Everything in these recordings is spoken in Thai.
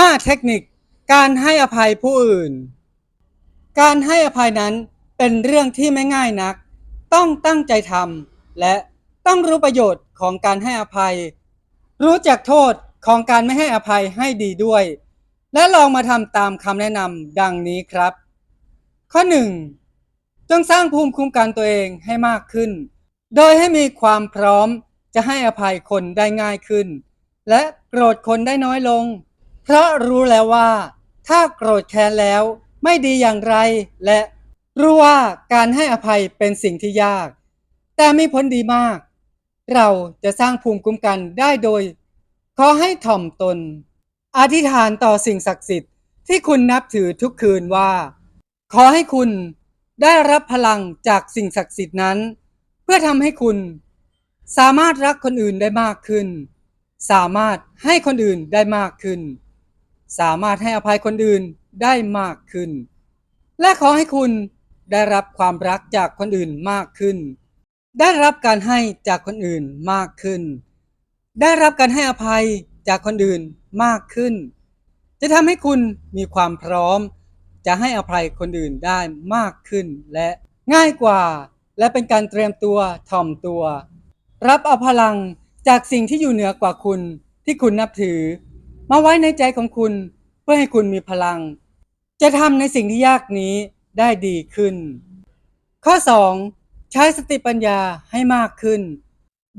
5 เทคนิคการให้อภัยผู้อื่น การให้อภัยนั้นเป็นเรื่องที่ไม่ง่ายนัก ต้องตั้งใจทำและต้องรู้ประโยชน์ของการให้อภัย รู้จักโทษของการไม่ให้อภัยให้ดีด้วย และลองมาทำตามคำแนะนำดังนี้ครับ ข้อ 1. จงสร้างภูมิคุ้มกันตัวเองให้มากขึ้น โดยให้มีความพร้อมจะให้อภัยคนได้ง่ายขึ้น และโกรธคนได้น้อยลง เพราะรู้แล้วว่า ถ้าโกรธแค้นแล้วไม่ดีอย่างไร และรู้ว่าการให้อภัยเป็นสิ่งที่ยาก แต่มีผลดีมาก เราจะสร้างภูมิคุ้มกันได้โดย ขอให้ถ่อมตน อธิษฐานต่อสิ่งศักดิ์สิทธิ์ที่คุณนับถือทุกคืนว่า ขอให้คุณได้รับพลังจากสิ่งศักดิ์สิทธิ์นั้น เพื่อทำให้คุณ สามารถรักคนอื่นได้มากขึ้น สามารถให้คนอื่นได้มากขึ้น สามารถให้อภัยคนอื่นได้มากขึ้น และขอให้คุณได้รับความรักจากคนอื่นมากขึ้น ได้รับการให้จากคนอื่นมากขึ้น ได้รับการให้อภัยจากคนอื่นมากขึ้น จะทำให้คุณมีความพร้อม จะให้อภัยคนอื่นได้มากขึ้น และง่ายกว่า และเป็นการเตรียมตัวถ่อมตัว รับเอาพลังจากสิ่งที่อยู่เหนือกว่าคุณที่คุณนับถือ มาไว้ในใจของคุณเพื่อให้คุณมีพลัง จะทำในสิ่งที่ยากนี้ได้ดีขึ้น ข้อ 2. ใช้สติปัญญาให้มากขึ้น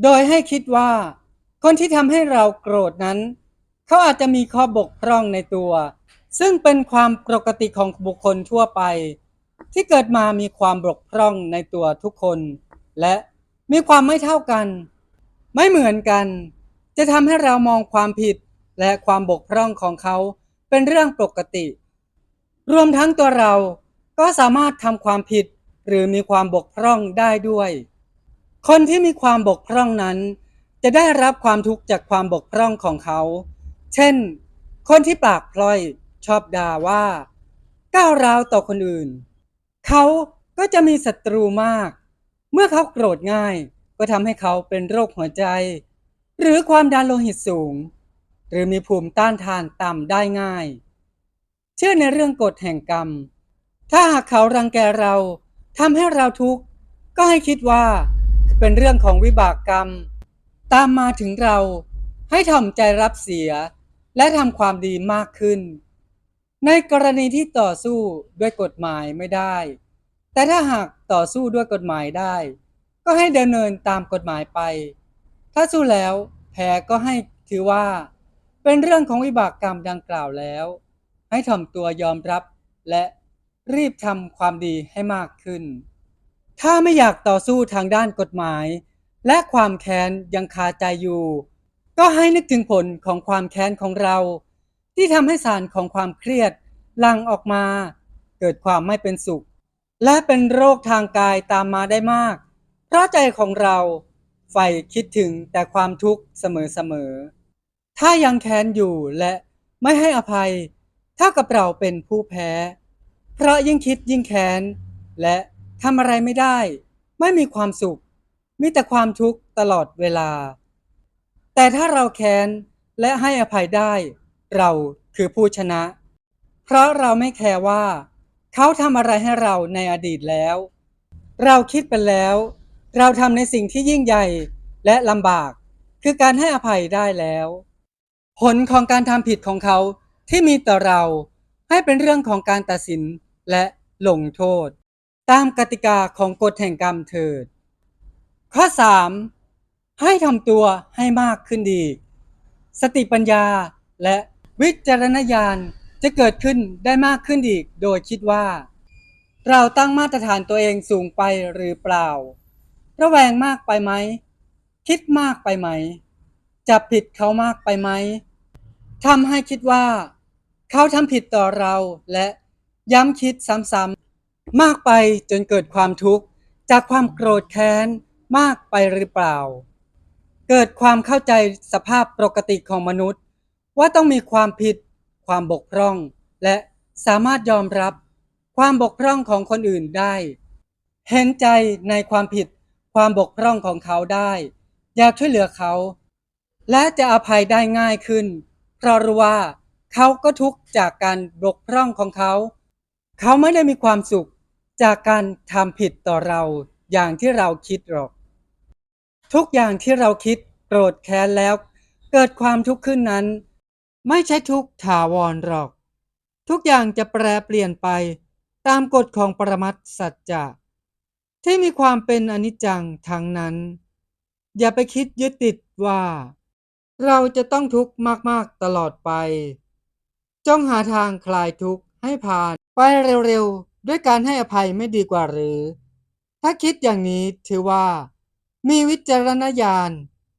โดยให้คิดว่า คนที่ทำให้เราโกรธนั้น เขาอาจจะมีข้อบกพร่องในตัว ซึ่งเป็นความปกติของบุคคลทั่วไป ที่เกิดมามีความบกพร่องในตัวทุกคน และมีความไม่เท่ากัน ไม่เหมือนกัน จะทำให้เรามองความผิด และความบกพร่องของเขาเป็นเรื่องปกติ รวมทั้งตัวเราก็สามารถทำความผิดหรือมีความบกพร่องได้ด้วย คนที่มีความบกพร่องนั้น จะได้รับความทุกข์จากความบกพร่องของเขา เช่น คนที่ปากพลอยชอบด่าว่า ก้าวร้าวต่อคนอื่น เขาก็จะมีศัตรูมาก เมื่อเขาโกรธง่าย ก็ทำให้เขาเป็นโรคหัวใจ หรือความดันโลหิตสูง หรือมีภูมิต้านทานต่ำได้ง่าย เชื่อในเรื่องกฎแห่งกรรม ถ้าหากเขารังแกเราทำให้เราทุกข์ก็ให้คิดว่า เป็นเรื่องของวิบากกรรม ตามมาถึงเราให้ถ่อมใจรับเสีย และทำความดีมากขึ้น ในกรณีที่ต่อสู้ด้วยกฎหมายไม่ได้ แต่ถ้าหากต่อสู้ด้วยกฎหมายได้ ก็ให้ดำเนินตามกฎหมายไป ถ้าสู้แล้วแพ้ก็ให้ถือว่า เป็นเรื่องของวิบากกรรมดังกล่าวแล้ว ให้ถ่อมตัวยอมรับและรีบทำความดีให้มากขึ้น ถ้าไม่อยากต่อสู้ทางด้านกฎหมาย และความแค้นยังคาใจอยู่ ก็ให้นึกถึงผลของความแค้นของเรา ที่ทำให้สารของความเครียดลังออกมา เกิดความไม่เป็นสุข และเป็นโรคทางกายตามมาได้มาก เพราะใจของเราใฝ่คิดถึงแต่ความทุกข์เสมอๆ ถ้ายังแค้นอยู่และไม่ให้อภัยเท่ากับเราเป็นผู้แพ้เพราะยิ่งคิดยิ่งแค้น และทำอะไรไม่ได้ ไม่มีความสุข มีแต่ความทุกข์ตลอดเวลา แต่ถ้าเราแค้นและให้อภัยได้ เราคือผู้ชนะ เพราะเราไม่แคร์ว่า เขาทำอะไรให้เราในอดีตแล้ว เราคิดไปแล้ว เราทำในสิ่งที่ยิ่งใหญ่และลำบาก คือการให้อภัยได้แล้ว ผลของการทำผิดของเขาที่มีต่อเราให้เป็นเรื่องของการตัดสินและลงโทษ ตามกติกาของกฎแห่งกรรมเถิด ข้อ 3. ให้ทำตัวให้มากขึ้นดี สติปัญญาและวิจารณญาณจะเกิดขึ้นได้มากขึ้นอีก โดยคิดว่า เราตั้งมาตรฐานตัวเองสูงไปหรือเปล่า ระแวงมากไปไหม คิดมากไปไหม จับผิดเขามากไปไหมทำให้คิดว่า เขาทำผิดต่อเราและย้ำคิดซ้ำๆมากไปจนเกิดความทุกข์ จากความโกรธแค้นมากไปหรือเปล่า เกิดความเข้าใจสภาพปกติของมนุษย์ ว่าต้องมีความผิด ความบกพร่อง และสามารถยอมรับความบกพร่องของคนอื่นได้ เห็นใจในความผิด ความบกพร่องของเขาได้ อยากช่วยเหลือเขา และจะอภัยได้ง่ายขึ้น เพราะรู้ว่าเขาก็ทุกข์จากการบกพร่องของเขา เขาไม่ได้มีความสุขจากการทำผิดต่อเราอย่างที่เราคิดหรอก ทุกอย่างที่เราคิดโกรธแค้นแล้ว เกิดความทุกข์ขึ้นนั้น ไม่ใช่ทุกข์ถาวรหรอก ทุกอย่างจะแปรเปลี่ยนไปตามกฎของปรมัตสัจจะที่มีความเป็นอนิจจังทั้งนั้น อย่าไปคิดยึดติดว่า เราจะต้องทุกข์มากๆตลอดไป จงหาทางคลายทุกข์ให้ผ่านไปเร็วๆ ด้วยการให้อภัยไม่ดีกว่าหรือ ถ้าคิดอย่างนี้ถือว่า มีวิจารณญาณ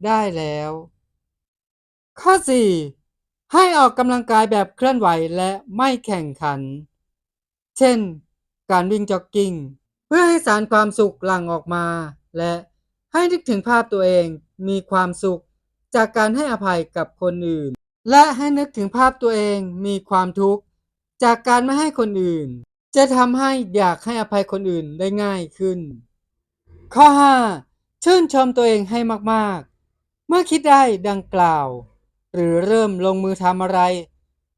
ได้แล้ว ข้อ 4 ให้ออกกำลังกายแบบเคลื่อนไหวและไม่แข่งขัน เช่น การวิ่งจ็อกกิ้ง เพื่อให้สารความสุขหลั่งออกมา และให้นึกถึงภาพตัวเองมีความสุข จากการให้อภัยกับคนอื่น และให้นึกถึงภาพตัวเองมีความทุกข์จากการไม่ให้คนอื่น จะทำให้อยากให้อภัยคนอื่นได้ง่ายขึ้น ข้อ 5 ชื่นชมตัวเองให้มากๆ เมื่อคิดได้ดังกล่าว หรือเริ่มลงมือทำอะไร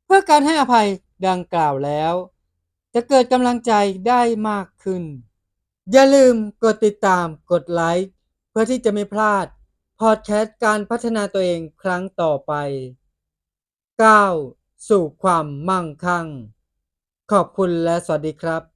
เพื่อการให้อภัยดังกล่าวแล้ว จะเกิดกำลังใจได้มากขึ้น อย่าลืมกดติดตามกดไลค์เพื่อที่จะไม่พลาด พอดแคสต์การพัฒนาตัวเองครั้งต่อไปก้าวสู่ความมั่งคั่ง ขอบคุณและสวัสดีครับ